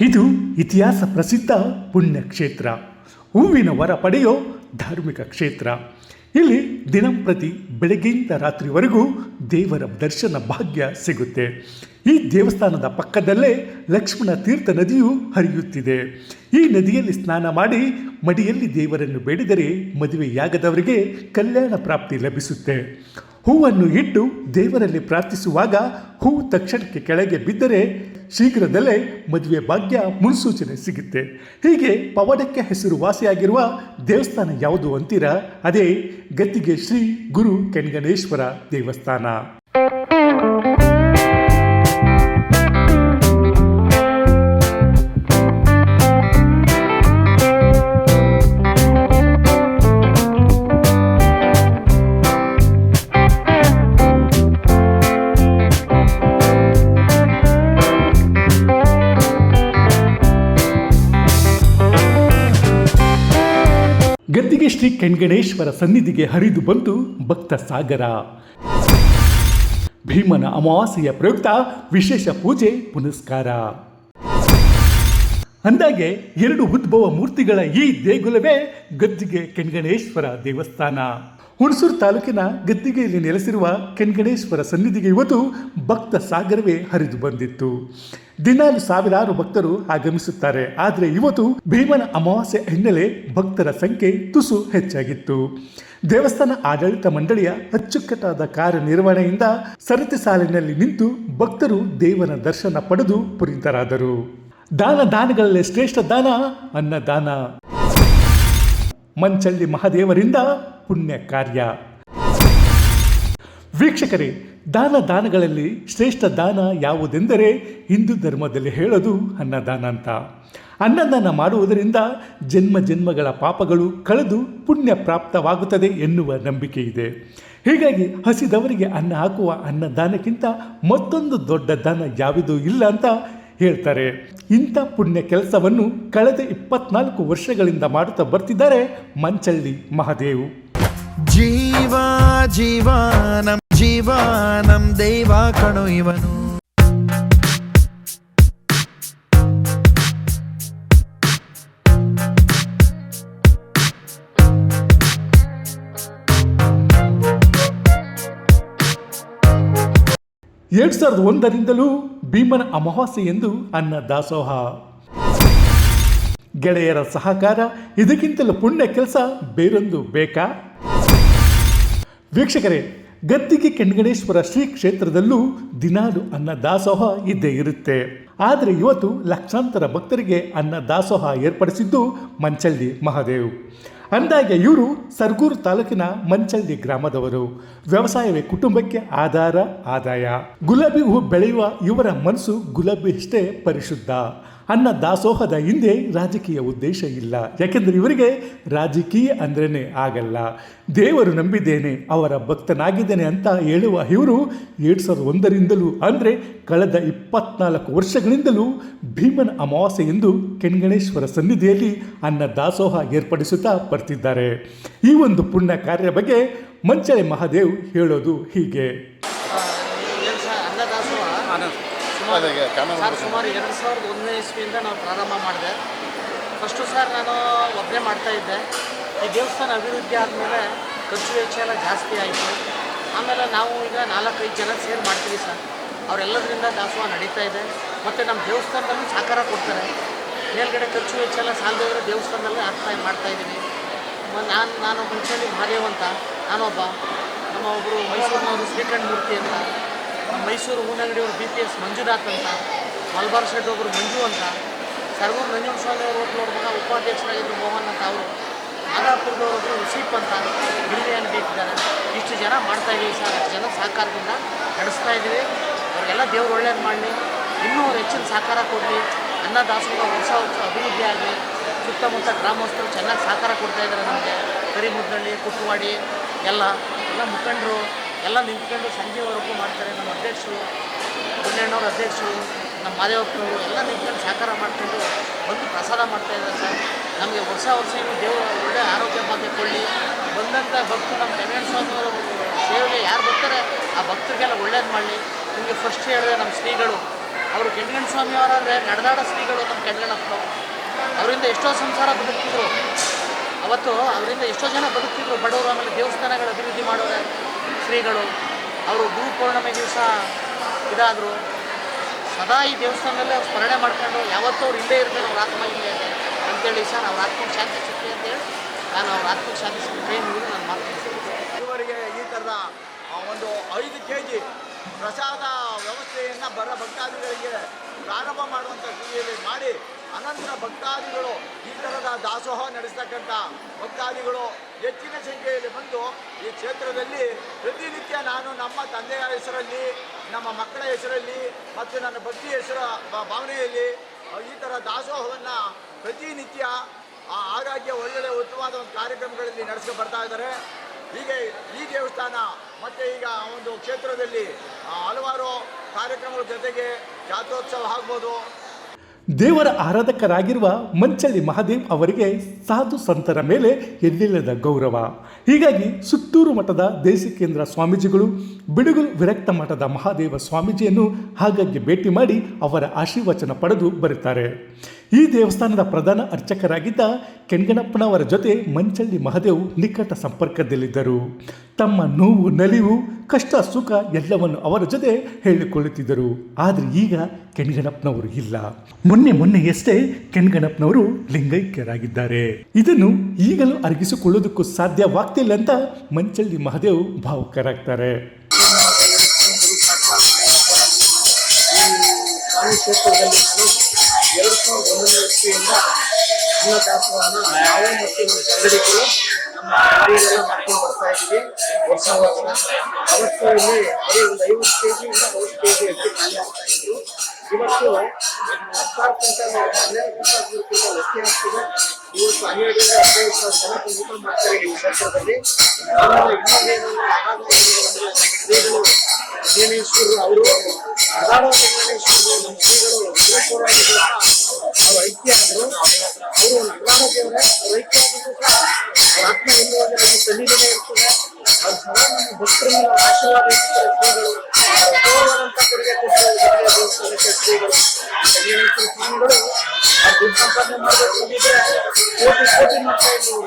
ಇದು ಇತಿಹಾಸ ಪ್ರಸಿದ್ಧ ಪುಣ್ಯಕ್ಷೇತ್ರ. ಹೂವಿನ ವರ ಪಡೆಯೋ ಧಾರ್ಮಿಕ ಕ್ಷೇತ್ರ. ಇಲ್ಲಿ ದಿನಂಪ್ರತಿ ಬೆಳಗ್ಗೆಯಿಂದ ರಾತ್ರಿವರೆಗೂ ದೇವರ ದರ್ಶನ ಭಾಗ್ಯ ಸಿಗುತ್ತೆ. ಈ ದೇವಸ್ಥಾನದ ಪಕ್ಕದಲ್ಲೇ ಲಕ್ಷ್ಮಣ ತೀರ್ಥ ನದಿಯು ಹರಿಯುತ್ತಿದೆ. ಈ ನದಿಯಲ್ಲಿ ಸ್ನಾನ ಮಾಡಿ ಮಡಿಯಲ್ಲಿ ದೇವರನ್ನು ಬೇಡಿದರೆ ಮದುವೆಯಾಗದವರಿಗೆ ಕಲ್ಯಾಣ ಪ್ರಾಪ್ತಿ ಲಭಿಸುತ್ತೆ. ಹೂವನ್ನು ಇಟ್ಟು ದೇವರಲ್ಲಿ ಪ್ರಾರ್ಥಿಸುವಾಗ ಹೂವು ತಕ್ಷಣಕ್ಕೆ ಕೆಳಗೆ ಬಿದ್ದರೆ ಶೀಘ್ರದಲ್ಲೇ ಮದುವೆ ಭಾಗ್ಯ ಮುನ್ಸೂಚನೆ ಸಿಗುತ್ತೆ. ಹೀಗೆ ಪವಾಡಕ್ಕೆ ಹೆಸರುವಾಸಿಯಾಗಿರುವ ದೇವಸ್ಥಾನ ಯಾವುದು ಅಂತೀರಾ? ಅದೇ ಗದ್ದಿಗೆ ಶ್ರೀ ಗುರು ಕೆನ್ಗಣೇಶ್ವರ ದೇವಸ್ಥಾನ. ಕೆಣ್ಗಣೇಶ್ವರ ಸನ್ನಿಧಿಗೆ ಹರಿದು ಬಂತು ಭಕ್ತ ಸಾಗರ. ಭೀಮನ ಅಮಾವಾಸ್ಯೆಯ ಪ್ರಯುಕ್ತ ವಿಶೇಷ ಪೂಜೆ ಪುನಸ್ಕಾರ. ಅಂದಾಗೆ ಎರಡು ಉದ್ಭವ ಮೂರ್ತಿಗಳ ಈ ದೇಗುಲವೇ ಗದ್ದಿಗೆ ಕೆಣ್ಗಣೇಶ್ವರ ದೇವಸ್ಥಾನ. ಹುಣಸೂರು ತಾಲೂಕಿನ ಗದ್ದಿಗೆಯಲ್ಲಿ ನೆಲೆಸಿರುವ ಕೆಣ್ಗಣೇಶ್ವರ ಸನ್ನಿಧಿಗೆ ಇವತ್ತು ಭಕ್ತ ಸಾಗರವೇ ಹರಿದು ಬಂದಿತ್ತು. ದಿನಾಲು ಸಾವಿರಾರು ಭಕ್ತರು ಆಗಮಿಸುತ್ತಾರೆ. ಆದರೆ ಇವತ್ತು ಭೀಮನ ಅಮಾವಾಸ್ಯೆ ಹಿನ್ನೆಲೆ ಭಕ್ತರ ಸಂಖ್ಯೆ ತುಸು ಹೆಚ್ಚಾಗಿತ್ತು. ದೇವಸ್ಥಾನ ಆಡಳಿತ ಮಂಡಳಿಯ ಅಚ್ಚುಕಟ್ಟಾದ ಕಾರ್ಯನಿರ್ವಹಣೆಯಿಂದ ಸರತಿ ಸಾಲಿನಲ್ಲಿ ನಿಂತು ಭಕ್ತರು ದೇವರ ದರ್ಶನ ಪಡೆದು ಪುರಿತರಾದರು ದಾನ ದಾನಗಳಲ್ಲಿ ಶ್ರೇಷ್ಠ ದಾನ ಅನ್ನದಾನ. ಮಂಚಳ್ಳಿ ಮಹಾದೇವರಿಂದ ಪುಣ್ಯ ಕಾರ್ಯ. ವೀಕ್ಷಕರೇ, ದಾನ ದಾನಗಳಲ್ಲಿ ಶ್ರೇಷ್ಠ ದಾನ ಯಾವುದೆಂದರೆ ಹಿಂದೂ ಧರ್ಮದಲ್ಲಿ ಹೇಳೋದು ಅನ್ನದಾನ ಅಂತ. ಅನ್ನದಾನ ಮಾಡುವುದರಿಂದ ಜನ್ಮ ಜನ್ಮಗಳ ಪಾಪಗಳು ಕಳೆದು ಪುಣ್ಯ ಪ್ರಾಪ್ತವಾಗುತ್ತದೆ ಎನ್ನುವ ನಂಬಿಕೆ ಇದೆ. ಹೀಗಾಗಿ ಹಸಿದವರಿಗೆ ಅನ್ನ ಹಾಕುವ ಅನ್ನದಾನಕ್ಕಿಂತ ಮತ್ತೊಂದು ದೊಡ್ಡ ದಾನ ಯಾವುದು ಇಲ್ಲ ಅಂತ ಹೇಳ್ತಾರೆ. ಇಂಥ ಪುಣ್ಯ ಕೆಲಸವನ್ನು ಕಳೆದ ಇಪ್ಪತ್ನಾಲ್ಕು ವರ್ಷಗಳಿಂದ ಮಾಡುತ್ತಾ ಬರ್ತಿದ್ದಾರೆ ಮಂಚಳ್ಳಿ ಮಹಾದೇವ್. ಜೀವ ಜೀವ ನಮ್ ಜೀವ ದೈವ ಕಣು ಇವನು. ಎರಡ್ ಸಾವಿರದ ಒಂದರಿಂದಲೂ ಭೀಮನ ಅಮಾವಾಸ್ಯೆ ಎಂದು ಅನ್ನ ದಾಸೋಹ. ಗೆಳೆಯರ ಸಹಕಾರ, ಇದಕ್ಕಿಂತಲೂ ಪುಣ್ಯ ಕೆಲಸ ಬೇರೊಂದು ಬೇಕಾ? ವೀಕ್ಷಕರೇ, ಗದ್ದಿಗೆ ಕೆಣ್ಗಣೇಶ್ವರ ಶ್ರೀ ಕ್ಷೇತ್ರದಲ್ಲೂ ದಿನಾಲು ಅನ್ನ ದಾಸೋಹ ಇದ್ದೇ ಇರುತ್ತೆ. ಆದರೆ ಇವತ್ತು ಲಕ್ಷಾಂತರ ಭಕ್ತರಿಗೆ ಅನ್ನ ದಾಸೋಹ ಏರ್ಪಡಿಸಿದ್ದು ಮಂಚಳ್ಳಿ ಮಹಾದೇವ್. ಅಂದಾಗೆ ಇವರು ಸರ್ಗೂರು ತಾಲೂಕಿನ ಮಂಚಳ್ಳಿ ಗ್ರಾಮದವರು. ವ್ಯವಸಾಯವೇ ಕುಟುಂಬಕ್ಕೆ ಆಧಾರ, ಆದಾಯ. ಗುಲಾಬಿ ಹೂ ಬೆಳೆಯುವ ಇವರ ಮನಸ್ಸು ಗುಲಾಬಿ ಇಷ್ಟೇ ಪರಿಶುದ್ಧ. ಅನ್ನ ದಾಸೋಹದ ಹಿಂದೆ ರಾಜಕೀಯ ಉದ್ದೇಶ ಇಲ್ಲ. ಯಾಕೆಂದರೆ ಇವರಿಗೆ ರಾಜಕೀಯ ಅಂದ್ರೇ ಆಗಲ್ಲ. ದೇವರು ನಂಬಿದ್ದೇನೆ, ಅವರ ಭಕ್ತನಾಗಿದ್ದೇನೆ ಅಂತ ಹೇಳುವ ಇವರು ಎರಡು ಸಾವಿರದ ಒಂದರಿಂದಲೂ ಅಂದರೆ ಕಳೆದ ಇಪ್ಪತ್ನಾಲ್ಕು ವರ್ಷಗಳಿಂದಲೂ ಭೀಮನ ಅಮಾವಾಸ್ಯೆ ಎಂದು ಕೆಣ್ಗಣೇಶ್ವರ ಸನ್ನಿಧಿಯಲ್ಲಿ ಅನ್ನ ದಾಸೋಹ ಏರ್ಪಡಿಸುತ್ತಾ ಬರ್ತಿದ್ದಾರೆ. ಈ ಒಂದು ಪುಣ್ಯ ಕಾರ್ಯ ಬಗ್ಗೆ ಮಂಚಳೆ ಮಹಾದೇವ್ ಹೇಳೋದು ಹೀಗೆ ಏನು ಸರ್ ಅನ್ನದಾಸೋಹ ಸುಮಾರು ಸರ್ ಎರಡು ಸಾವಿರದ ಒಂದನೇ ಇಸ್ವಿಯಿಂದ ನಾವು ಪ್ರಾರಂಭ ಮಾಡಿದೆ. ಫಸ್ಟು ಸರ್ ನಾನು ಒಬ್ಬನೇ ಮಾಡ್ತಾ ಇದ್ದೆ. ಈ ದೇವಸ್ಥಾನ ಅಭಿವೃದ್ಧಿ ಆದಮೇಲೆ ಖರ್ಚು ವೆಚ್ಚ ಎಲ್ಲ ಜಾಸ್ತಿ ಆಯಿತು. ಆಮೇಲೆ ನಾವು ಈಗ ನಾಲ್ಕೈದು ಜನ ಸೇರ್ ಮಾಡ್ತೀವಿ ಸರ್. ಅವರೆಲ್ಲದರಿಂದ ದಾಸೋಹ ನಡೀತಾ ಇದೆ. ಮತ್ತು ನಮ್ಮ ದೇವಸ್ಥಾನದಲ್ಲೂ ಸಹಕಾರ ಕೊಡ್ತಾರೆ. ಮೇಲ್ಗಡೆ ಖರ್ಚು ವೆಚ್ಚ ಎಲ್ಲ ಸಾಲದವರು ದೇವಸ್ಥಾನದಲ್ಲೇ ಆಗ್ತಾ ಮಾಡ್ತಾ ಇದ್ದೀನಿ. ನಾನು ನಾನು ಮುಂಚೆಯಲ್ಲಿ ಮಹಾದೇವ್ ಅಂತ. ನಾನೊಬ್ಬ. ನಮ್ಮ ಒಬ್ಬರು ಮೈಸೂರಿನವರು ಶ್ರೀಕಂಠ ಮೂರ್ತಿ ಅಂತ. ಮೈಸೂರು ಹೂನಗಡಿಯವರು ಬಿ ಪಿ ಎಸ್ ಮಂಜುನಾಥ್ ಅಂತ, ಮಲ್ಬಾರ್ ಶೆಡ್ ಒಬ್ಬರು ಮಂಜು ಅಂತ ಸರ್ಗೂರು ನಂಜನಸ್ವಾಮಿ ಅವರು ಒಬ್ಬರು ಮಗ ಉಪಾಧ್ಯಕ್ಷರಾಗಿದ್ದರು ಮೋಹನ್ ಅಂತ ಅವರು ನಾಗಾಪುರದವ್ರೊಬ್ಬರು ಸೀಪ್ ಅಂತ ಬಿರಿಯಾನಿ ಬೇಕಿದ್ದಾರೆ. ಇಷ್ಟು ಜನ ಮಾಡ್ತಾ ಇದ್ದೀವಿ ಸರ್. ಅಷ್ಟು ಜನ ಸಹಕಾರದಿಂದ ನಡೆಸ್ತಾ ಇದ್ದೀವಿ ಅವ್ರಿಗೆಲ್ಲ ದೇವ್ರು ಒಳ್ಳೇದು ಮಾಡಲಿ. ಇನ್ನೂ ಅವ್ರು ಹೆಚ್ಚಿನ ಸಹಕಾರ ಕೊಡಲಿ. ಅನ್ನದಾಸೋಹ ಹೊಸ ಹೊಸ ಅಭಿವೃದ್ಧಿ ಆಗಲಿ. ಸುತ್ತಮುತ್ತ ಗ್ರಾಮಸ್ಥರು ಚೆನ್ನಾಗಿ ಸಹಕಾರ ಕೊಡ್ತಾ ಇದ್ದಾರೆ ನಮಗೆ. ಕರಿಮುದ್ದಳ್ಳಿ ಕುಟ್ಟುವಾಡಿ ಎಲ್ಲ ಎಲ್ಲ ಮುಖಂಡರು ಎಲ್ಲ ನಿಂತ್ಕೊಂಡು ಸಂಜೆವರೆಗೂ ಮಾಡ್ತಾರೆ ನಮ್ಮ ಅಧ್ಯಕ್ಷರು, ಗುಂಡಣ್ಣವ್ರ ಅಧ್ಯಕ್ಷರು, ನಮ್ಮ ಮಾದೇವಪ್ಪನವರು ಎಲ್ಲ ನಿಂತ್ಕೊಂಡು ಸಹಕಾರ ಮಾಡ್ಕೊಂಡು ಬಂದು ಪ್ರಸಾದ ಮಾಡ್ತಾ ಇದ್ದಾರೆ ಸರ್. ನಮಗೆ ವರ್ಷ ವರ್ಷ ಇನ್ನು ದೇವರು ಒಳ್ಳೆ ಆರೋಗ್ಯ ಭಾಗ್ಯ ಕೊಡಲಿ ಬಂದಂಥ ಭಕ್ತರು ನಮ್ಮ ಸ್ವಾಮಿಯವರ ಸೇವೆಗೆ ಯಾರು ಬರ್ತಾರೆ, ಆ ಭಕ್ತರಿಗೆಲ್ಲ ಒಳ್ಳೇದು ಮಾಡಲಿ. ನಿಮಗೆ ಫಸ್ಟ್ ಹೇಳಿದೆ ನಮ್ಮ ಶ್ರೀಗಳು. ಅವರು ಕೆಂಗಣ್ಣ ಸ್ವಾಮಿಯವರಾದರೆ ನಡೆದಾಡ ಶ್ರೀಗಳು ನಮ್ಮ ಕೆಂಗಣ್ಣಪ್ಪನವರು ಅವರಿಂದ ಎಷ್ಟೋ ಸಂಸಾರ ಬದುಕ್ತಿದ್ರು. ಅವತ್ತು ಅವರಿಂದ ಎಷ್ಟೋ ಜನ ಬದುಕ್ತಿದ್ರು. ಬಡವರು ಆಮೇಲೆ ದೇವಸ್ಥಾನಗಳ ಅಭಿವೃದ್ಧಿ ಮಾಡೋರೆ. ಶ್ರೀಗಳು ಅವರು ಗುರು ಪೌರ್ಣಮಿ ದಿವಸ ಇದಾದರು. ಸದಾ ಈ ದೇವಸ್ಥಾನದಲ್ಲೇ ಅವ್ರು ಸ್ಮರಣೆ ಮಾಡ್ಕೊಂಡು ಯಾವತ್ತೂ ಅವ್ರು ಹಿಂದೆ ಇರ್ತಾರೆ, ಅವ್ರ ಆತ್ಮ ಇಲ್ಲೇ ಇದೆ ಅಂತೇಳಿ ಸರ್, ಅವ್ರ ಆತ್ಮಕ್ಕೆ ಶಾಂತಿ ಸಿಕ್ಕಿ ಅಂತೇಳಿ ನಾನು ಅವ್ರ ಆತ್ಮಕ್ಕೆ ಶಾಂತಿ ಸಿಕ್ಕಿ ನಾನು ಮಾತಾಡ್ತೀನಿ ಇವರಿಗೆ ಈ ಥರದ ಒಂದು ಐದು ಕೆ ಜಿ ಪ್ರಸಾದ ವ್ಯವಸ್ಥೆಯನ್ನು ಬರ ಭಕ್ತಾದಿಗಳಿಗೆ ಪ್ರಾರಂಭ ಮಾಡುವಂಥ ಕ್ರಿಯೆಯಲ್ಲಿ ಮಾಡಿ ಅನಂತರ ಭಕ್ತಾದಿಗಳು ಈ ಥರದ ದಾಸೋಹ ನಡೆಸ್ತಕ್ಕಂಥ ಭಕ್ತಾದಿಗಳು ಹೆಚ್ಚಿನ ಸಂಖ್ಯೆಯಲ್ಲಿ ಬಂದು ಈ ಕ್ಷೇತ್ರದಲ್ಲಿ ಪ್ರತಿನಿತ್ಯ ನಾನು ನಮ್ಮ ತಂದೆಯ ಹೆಸರಲ್ಲಿ, ನಮ್ಮ ಮಕ್ಕಳ ಹೆಸರಲ್ಲಿ ಮತ್ತು ನನ್ನ ಭಕ್ತಿ ಹೆಸರ ಭಾವನೆಯಲ್ಲಿ ಈ ಥರ ದಾಸೋಹವನ್ನು ಪ್ರತಿನಿತ್ಯ ಆಗಾಗ್ಗೆ ಒಳ್ಳೊಳ್ಳೆ ಉತ್ತಮವಾದ ಒಂದು ಕಾರ್ಯಕ್ರಮಗಳಲ್ಲಿ ನಡೆಸಿ ಬರ್ತಾ ಇದ್ದಾರೆ. ಹೀಗೆ ಈ ದೇವಸ್ಥಾನ ಮತ್ತು ಈಗ ಒಂದು ಕ್ಷೇತ್ರದಲ್ಲಿ ಹಲವಾರು ಕಾರ್ಯಕ್ರಮಗಳ ಜೊತೆಗೆ ಜಾತ್ರೋತ್ಸವ ಆಗ್ಬೋದು. ದೇವರ ಆರಾಧಕರಾಗಿರುವ ಮಂಚಳ್ಳಿ ಮಹಾದೇವ್ ಅವರಿಗೆ ಸಾಧು ಸಂತರ ಮೇಲೆ ಎಲ್ಲಿಲ್ಲದ ಗೌರವ. ಹೀಗಾಗಿ ಸುತ್ತೂರು ಮಠದ ದೇಶಿಕೇಂದ್ರ ಸ್ವಾಮೀಜಿಗಳು, ಬಿಡುಗಲು ವಿರಕ್ತ ಮಠದ ಮಹಾದೇವ ಸ್ವಾಮೀಜಿಯನ್ನು ಹಾಗಾಗಿ ಭೇಟಿ ಮಾಡಿ ಅವರ ಆಶೀರ್ವಚನ ಪಡೆದು ಬರುತ್ತಾರೆ. ಈ ದೇವಸ್ಥಾನದ ಪ್ರಧಾನ ಅರ್ಚಕರಾಗಿದ್ದ ಕೆಂಗಣಪ್ಪನವರ ಜೊತೆ ಮಂಚಳ್ಳಿ ಮಹದೇವ್ ನಿಕಟ ಸಂಪರ್ಕದಲ್ಲಿದ್ದರು. ತಮ್ಮ ನೋವು, ನಲಿವು, ಕಷ್ಟ, ಸುಖ ಎಲ್ಲವನ್ನು ಅವರ ಜೊತೆ ಹೇಳಿಕೊಳ್ಳುತ್ತಿದ್ದರು. ಆದರೆ ಈಗ ಕೆಣಗಣಪ್ಪನವರು ಇಲ್ಲ. ಮೊನ್ನೆ ಮೊನ್ನೆಯಷ್ಟೇ ಕೆಣಗಣಪ್ಪನವರು ಲಿಂಗೈಕ್ಯರಾಗಿದ್ದಾರೆ. ಇದನ್ನು ಈಗಲೂ ಅರಗಿಸಿಕೊಳ್ಳೋದಕ್ಕೂ ಸಾಧ್ಯವಾಗ್ತಿಲ್ಲ ಅಂತ ಮಂಚಳ್ಳಿ ಮಹದೇವ್ ಭಾವುಕರಾಗ್ತಾರೆ. ಎರಡು ಸಾವಿರದ ಒಂದನೇ ನಾವು ಮತ್ತು ನಮ್ಮ ನಮ್ಮ ಹಳ್ಳಿಯಲ್ಲೆಲ್ಲ ಮಾಡ್ಕೊಂಡು ಬರ್ತಾ ಇಲ್ಲಿ ಒಂದು ಐವತ್ತು ಕೆ ನಲವತ್ತು ಕೆ ಜಿ ಅಕ್ಕಿ ಖಾಲಿ ಆಗ್ತಾ ಇವತ್ತು ಹತ್ತಾರು ಕ್ವಿಂಟಲ್ ಹನ್ನೆರಡು ಕ್ವಿಂಟಲ್ ಮೂರು ಆಗ್ತಿದೆ ಇವತ್ತು ಹನ್ನೆರಡರಿಂದ ಹದಿನೈದು ಸಾವಿರ ಜನ ಊಟ ಮಾಡ್ತಾರೆ ಈ ಕ್ಷೇತ್ರದಲ್ಲಿ ಜ್ಞಾನೇಶ್ವರರು ಅವರು ಅದಾಡೋ ಜ್ಞಾನೇಶ್ವರರು ನಮ್ಮ ಶ್ರೀಗಳು ಗುರುಪುರಾಣಿಗಳು ಅವರು ಐಕ್ಯ ಆದರು ಅವರು ಅದಾಡೋ ದೇವರೇ ಅವ್ರು ಐಕ್ಯ ಆಗಿದ್ರು ಸಹ ಅವ್ರ ಆತ್ಮ ಎಲ್ಲೋ ಅಂದ್ರೆ ನಮ್ಮ ಸನ್ನಿಧಿನೇ ಇರ್ತದೆ ಅವ್ರು ಸದಾ ನಮ್ಮ ಭಕ್ತರ ಮೇಲೆ ಆಶೀರ್ವಾದ ಸಂಪಾದನೆ ಮಾಡಬೇಕು ಕೋಟಿ ಕೋಟಿ ಮಾಡ್ತಾ ಇದ್ರು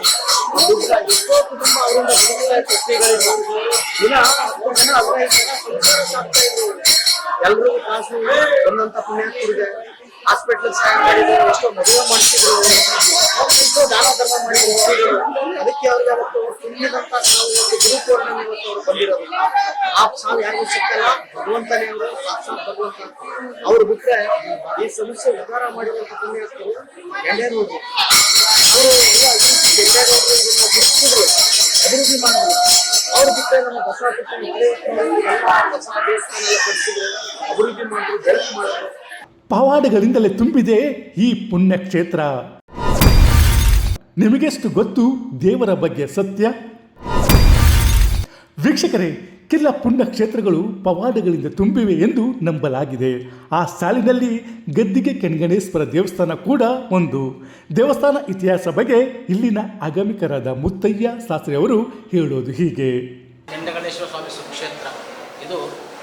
ಕುಟುಂಬ ಅವರಿಂದ ಬದುಕ್ತಾ ಇತ್ತು ದಿನ ಹತ್ತು ಜನ ಹದಿನೈದು ಜನ ಸಂಸಾರ ಸಾಕ್ತಾ ಎಲ್ರಿಗೂ ಕಾಸು ಬಂದಂತ ಪುಣ್ಯಾತ್ಮರಿಗೆ ಹಾಸ್ಪಿಟ್ಲ್ ಸ್ಟ್ಯಾಂಡ್ ಮಾಡಿದ್ರು, ಎಷ್ಟೋ ಮದುವೆ ಮಾಡಿಸಿದ್ರು. ಎಷ್ಟೋ ದಾನ ಧರ್ಮ ಮಾಡಿದ್ರು. ಅದಕ್ಕೆ ಅವ್ರಿಗೆ ಅವತ್ತು ಪುಣ್ಯದಂತ ಸಾವು, ಇವತ್ತು ಗುರು ಇವತ್ತು ಅವ್ರು ಬಂದಿರೋದು. ಆ ಸಾವು ಯಾರಿಗೂ ಸಿಕ್ಕಲ್ಲ. ಭಗವಂತನೇ ಅವರು ಸಾಕ್ಷಾತ್ ಭಗವಂತ. ಅವ್ರು ಬಿಟ್ರೆ ಈ ಸಮಸ್ಯೆ ಉದ್ಧಾರ ಮಾಡಿರುವಂತ ಎಣ್ಣೆ ನೋಡ್ರಿ ಅವರು ಎಲ್ಲ ಅಭಿವೃದ್ಧಿ ಇದನ್ನ ಗುರುತಿಸಿದ್ರು ಅಭಿವೃದ್ಧಿ ಮಾಡಿದ್ರು. ಅವ್ರ ಬಿಟ್ಟರೆ ನಮ್ಮ ಎಲ್ಲ ಹೊಸ ದೇವಸ್ಥಾನ ಕಟ್ಟಿಸಿದ್ರು ಅಭಿವೃದ್ಧಿ ಮಾಡಿದ್ರು, ಬೆಳಕು ಮಾಡಿದ್ರು. ಪವಾಡಗಳಿಂದಲೇ ತುಂಬಿದೆ ಈ ಪುಣ್ಯಕ್ಷೇತ್ರ. ನಿಮಗೆಷ್ಟು ಗೊತ್ತು? ದೇವರ ಬಗ್ಗೆ ಸತ್ಯ? ವೀಕ್ಷಕರೇ, ಕೆಲ ಪುಣ್ಯ ಕ್ಷೇತ್ರಗಳು ಪವಾಡಗಳಿಂದ ತುಂಬಿವೆ ಎಂದು ನಂಬಲಾಗಿದೆ. ಆ ಸಾಲಿನಲ್ಲಿ ಗದ್ದಿಗೆ ಕೆಣಗಣೇಶ್ವರ ದೇವಸ್ಥಾನ ಕೂಡ ಒಂದು. ದೇವಸ್ಥಾನ ಇತಿಹಾಸ ಬಗ್ಗೆ ಇಲ್ಲಿನ ಆಗಮಿಕರಾದ ಮುತ್ತಯ್ಯ ಶಾಸ್ತ್ರಿ ಅವರು ಹೇಳೋದು ಹೀಗೆ. ಕೆಂಡಗಣೇಶ್ವರ ಸ್ವಾಮಿ ಸುಕ್ಷೇತ್ರ. ಇದು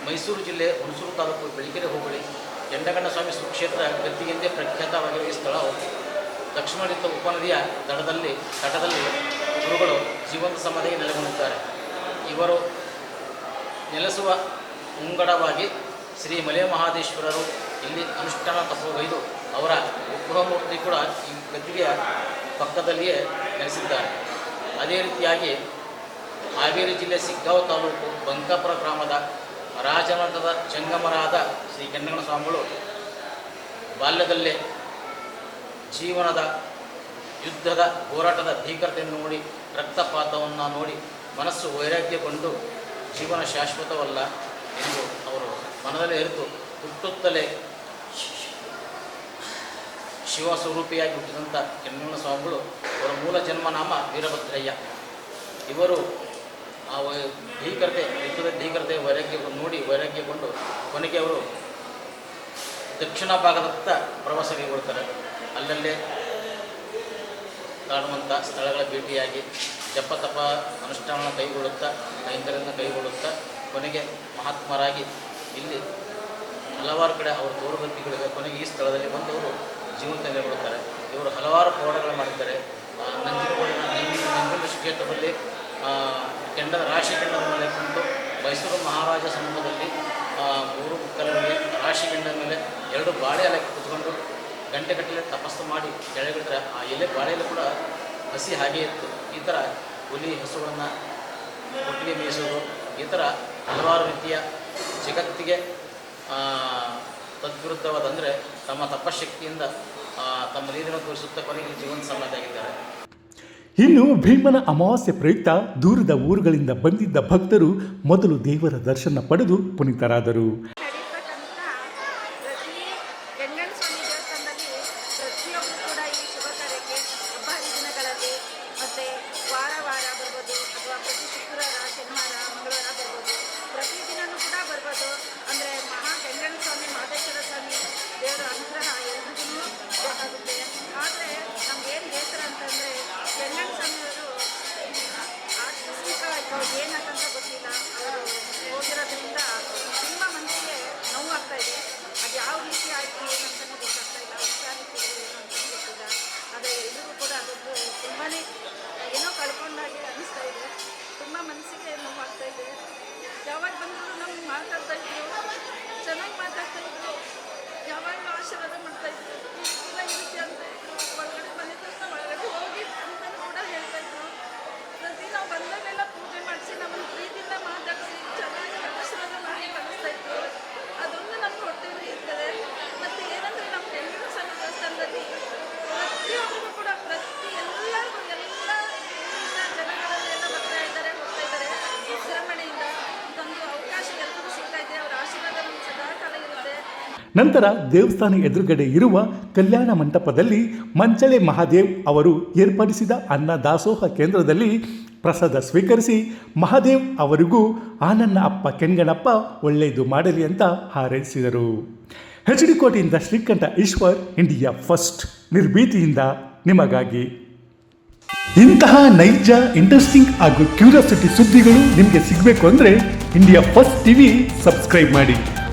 ಮೈಸೂರು ಜಿಲ್ಲೆ ಹುಣಸೂರು ತಾಲೂಕು ಬೆಳಗೆರೆ ಹೋಬಳಿ ಸ್ವಾಮಿ ಸುಕ್ಷೇತ್ರ ಗದ್ದಿಗೆಂದೇ ಪ್ರಖ್ಯಾತವಾಗಿರುವ ಈ ಸ್ಥಳವು ಲಕ್ಷ್ಮಣಯುಕ್ತ ಉಪನದಿಯ ದಡದಲ್ಲಿ, ತಟದಲ್ಲಿ ಗುರುಗಳು ಜೀವಂತ ಸಮಾಧಿಗೆ ನೆಲೆಗೊಂಡಿದ್ದಾರೆ. ಇವರು ನೆಲೆಸುವ ಮುಂಗಡವಾಗಿ ಶ್ರೀ ಮಲೆ ಮಹಾದೇಶ್ವರರು ಇಲ್ಲಿ ಅನುಷ್ಠಾನ ತಪ್ಪುಗೈದು ಅವರ ಮೂರ್ತಿ ಕೂಡ ಈ ಗದ್ದಿಗೆಯ ಪಕ್ಕದಲ್ಲಿಯೇ ನೆಲೆಸಿದ್ದಾರೆ. ಅದೇ ರೀತಿಯಾಗಿ ಹಾವೇರಿ ಜಿಲ್ಲೆ ಸಿಗ್ಗಾಂವ್ ತಾಲೂಕು ಬಂಕಾಪುರ ಗ್ರಾಮದ ರಾಜಮಠದ ಜಂಗಮರಾದ ಶ್ರೀ ಕೆನ್ನಗಣ ಸ್ವಾಮಿಗಳು ಬಾಲ್ಯದಲ್ಲೇ ಜೀವನದ, ಯುದ್ಧದ, ಹೋರಾಟದ ಭೀಕರತೆಯನ್ನು ನೋಡಿ, ರಕ್ತಪಾತವನ್ನು ನೋಡಿ, ಮನಸ್ಸು ವೈರಾಗ್ಯಗೊಂಡು ಜೀವನ ಶಾಶ್ವತವಲ್ಲ ಎಂದು ಅವರು ಮನದಲ್ಲಿ ಅರಿತು ಹುಟ್ಟುತ್ತಲೇ ಶಿವ ಸ್ವರೂಪಿಯಾಗಿ ಹುಟ್ಟಿದಂಥ ಕೆನ್ನಗಣ ಸ್ವಾಮಿಗಳು ಅವರ ಮೂಲ ಜನ್ಮನಾಮ ವೀರಭದ್ರಯ್ಯ. ಇವರು ಆ ಭೀಕರತೆ ಯುದ್ಧದ ಭೀಕರತೆ ವೈರಾಗ್ಯ ನೋಡಿ ವೈರಾಗ್ಯಗೊಂಡು ಕೊನೆಗೆ ಅವರು ದಕ್ಷಿಣ ಭಾಗದತ್ತ ಪ್ರವಾಸ ಕೈಗೊಳ್ತಾರೆ ಅಲ್ಲಲ್ಲೇ ಕಾಣುವಂಥ ಸ್ಥಳಗಳ ಭೇಟಿಯಾಗಿ ಜಪ ತಪ ಅನುಷ್ಠಾನ ಕೈಗೊಳ್ಳುತ್ತಾ ಐಂದರಿಂದ ಕೈಗೊಳ್ಳುತ್ತಾ ಕೊನೆಗೆ ಮಹಾತ್ಮರಾಗಿ ಇಲ್ಲಿ ಹಲವಾರು ಕಡೆ ಅವರು ತೋರುಗತಿಗಳಿವೆ ಕೊನೆಗೆ ಈ ಸ್ಥಳದಲ್ಲಿ ಬಂದು ಅವರು ಜೀವನ ತೆಗೆದುಕೊಳ್ಳುತ್ತಾರೆ ಇವರು ಹಲವಾರು ಹೋರಾಟಗಳು ಮಾಡಿದ್ದಾರೆ. ನಂಜನಗೂಡಿನ ನಂಜನ ಕ್ಷೇತ್ರದಲ್ಲಿ ಆ, ಕೆಂಡದ ರಾಶಿ ಕೆಂಡದ ಮೇಲೆ ಕುಂತು ಮೈಸೂರು ಮಹಾರಾಜ ಸಮೂಹದಲ್ಲಿ ಮೂರು ಕಲ್ಲುಗಳಿಗೆ ರಾಶಿ ಕೆಂಡದ ಮೇಲೆ ಎರಡು ಬಾಳೆ ಎಲೆ ಕುತ್ಕೊಂಡು ಗಂಟೆಗಟ್ಟಲೆ ತಪಸ್ಸು ಮಾಡಿ ಕೆಳಗಿಳಿದ್ರೆ ಆ ಎಲೆ ಬಾಳೆಯಲ್ಲಿ ಕೂಡ ಹಸಿ ಹಾಗೆ ಇತ್ತು. ಈ ಥರ ಹುಲಿ ಹಸುಗಳನ್ನು ಒಟ್ಟಿಗೆ ಮೇಯಿಸೋದು ಈ ಥರ ಹಲವಾರು ರೀತಿಯ ಜಗತ್ತಿಗೆ ತದ್ವಿರುದ್ಧವಾದಂದರೆ ತಮ್ಮ ತಪಶಕ್ತಿಯಿಂದ ತಮ್ಮ ನೀರನ್ನು ತೋರಿಸುತ್ತಾ ಕೊನೆಗೆ ಜೀವನ ಸಮಾಧಿಯಾಗಿದ್ದಾರೆ ಇನ್ನು ಭೀಮನ ಅಮಾವಾಸ್ಯೆ ಪ್ರಯುಕ್ತ ದೂರದ ಊರುಗಳಿಂದ ಬಂದಿದ್ದ ಭಕ್ತರು ಮೊದಲು ದೇವರ ದರ್ಶನ ಪಡೆದು ಪುನೀತರಾದರು. ಅಂದರೆ ಮಹಾ ಸ್ವಾಮಿ ಸ್ವಾಮಿ ದೇವರ ಅನುಗ್ರಹ ಎಲ್ಲರಿಗೂ ಆದರೆ ನಮ್ಗೆ ಏನು ಬೇಸರ ಅಂತಂದರೆ ಗಂಗನ ಸ್ವಾಮಿಯವರು ಆಕಸ್ಮಿಕವಾಯಿತು ಏನಕ್ಕಂತ ಗೊತ್ತಿಲ್ಲ. ಅವರು ಹೋಗಿರೋದ್ರಿಂದ ತುಂಬ ಮನಸ್ಸಿಗೆ ನೋವಾಗ್ತಾ ಇದೆ. ಅದು ಯಾವ ರೀತಿ ಆಯಿತು ಏನಂತಲೂ ಗೊತ್ತಾಗ್ತಾ ಇಲ್ಲ. ವಿಚಾರಿಸಿದ್ರು ಏನು ಅಂತಲೂ ಗೊತ್ತಿಲ್ಲ. ಆದರೆ ಎಲ್ಲರೂ ಕೂಡ ಅದೊಂದು ತುಂಬಾ ಏನೋ ಕಳ್ಕೊಂಡಾಗೆ ಅನಿಸ್ತಾ ಇದೆ. ತುಂಬ ಮನಸ್ಸಿಗೆ ನೋವಾಗ್ತಾ ಇದೆ. ಯಾವಾಗ ಬಂದರೂ ನಮ್ಗೆ ಮಾತಾಡ್ತಾ ಇದ್ರು, ಚೆನ್ನಾಗಿ ಮಾತಾಡ್ತಾ ಇದ್ರು. ಯಾವಾಗಲೂ ಆಶೀರ್ವಾದ ಮಾಡ್ತಾ ಇದ್ರು ಇಲ್ಲ ಈ ರೀತಿ ಅಂತ ಇದ್ರು ಒಳಗಡೆ ಮನೆ ತನಕ ಒಳಗಡೆ ಹೋಗಿ ಅಂತಲೂ ಕೂಡ ಹೇಳ್ತಾ ಇದ್ರು ಪ್ರತಿ ನಾವು ಬಂದಾಗೆಲ್ಲ ಪೂಜೆ ಮಾಡಿಸಿ ನಮ್ಮನ್ನು ಪ್ರೀತಿಯಿಂದ ಮಾತಾಡಿಸಿ ಚೆನ್ನಾಗಿ ಆಶೀರ್ವಾದ ಮಾಡಿ ಕಳಿಸ್ತಾ ಇದ್ರು ಅದೊಂದು ನಮ್ಗೆ ಹೊಟ್ಟೆಯಲ್ಲಿ ಇರ್ತದೆ ಮತ್ತು ಏನಂದರೆ ನಮ್ಮ ಹೆಣ್ಣಿನ ಸ್ವಾಮಿ ದೇವಸ್ಥಾನದಲ್ಲಿ ಪ್ರತಿಯೊಬ್ಬರಿಗೂ ಕೂಡ ಪ್ರತಿ ಎಲ್ಲರಿಗೂ ಎಲ್ಲ ಎಲ್ಲ ಜನಗಳೆಲ್ಲ ಬರ್ತಾ ಇದ್ದಾರೆ ಹೋಗ್ತಾ ಇದ್ದಾರೆ ವಿಜೃಂಭಣೆಯಿಂದ ಇದೊಂದು ಅವಕಾಶ ಎಲ್ರಿಗೂ ಸಿಗ್ತಾ ಇದೆ ಅವರ ಆಶೀರ್ವಾದ ನಮ್ಗೆ ಸದಾ ಕಾಲ ಇರುತ್ತೆ ನಂತರ ದೇವಸ್ಥಾನ ಎದುರುಗಡೆ ಇರುವ ಕಲ್ಯಾಣ ಮಂಟಪದಲ್ಲಿ ಮಂಚಳೆ ಮಹಾದೇವ್ ಅವರು ಏರ್ಪಡಿಸಿದ ಅನ್ನ ದಾಸೋಹ ಕೇಂದ್ರದಲ್ಲಿ ಪ್ರಸಾದ ಸ್ವೀಕರಿಸಿ ಮಹಾದೇವ್ ಅವರಿಗೂ ಆನನ್ನ ಅಪ್ಪ ಕೆಂಗಣಪ್ಪ ಒಳ್ಳೆಯದು ಮಾಡಲಿ ಅಂತ ಹಾರೈಸಿದರು. ಹೆಚ್ ಡಿ ಕೋಟೆಯಿಂದ ಶ್ರೀಕಂಠ ಈಶ್ವರ್, ಇಂಡಿಯಾ ಫಸ್ಟ್ ನಿರ್ಭೀತಿಯಿಂದ ನಿಮಗಾಗಿ. ಇಂತಹ ನೈಜ, ಇಂಟ್ರೆಸ್ಟಿಂಗ್ ಹಾಗೂ ಕ್ಯೂರಿಯಾಸಿಟಿ ಸುದ್ದಿಗಳು ನಿಮಗೆ ಸಿಗಬೇಕು ಅಂದರೆ ಇಂಡಿಯಾ ಫಸ್ಟ್ ಟಿವಿ ಸಬ್ಸ್ಕ್ರೈಬ್ ಮಾಡಿ.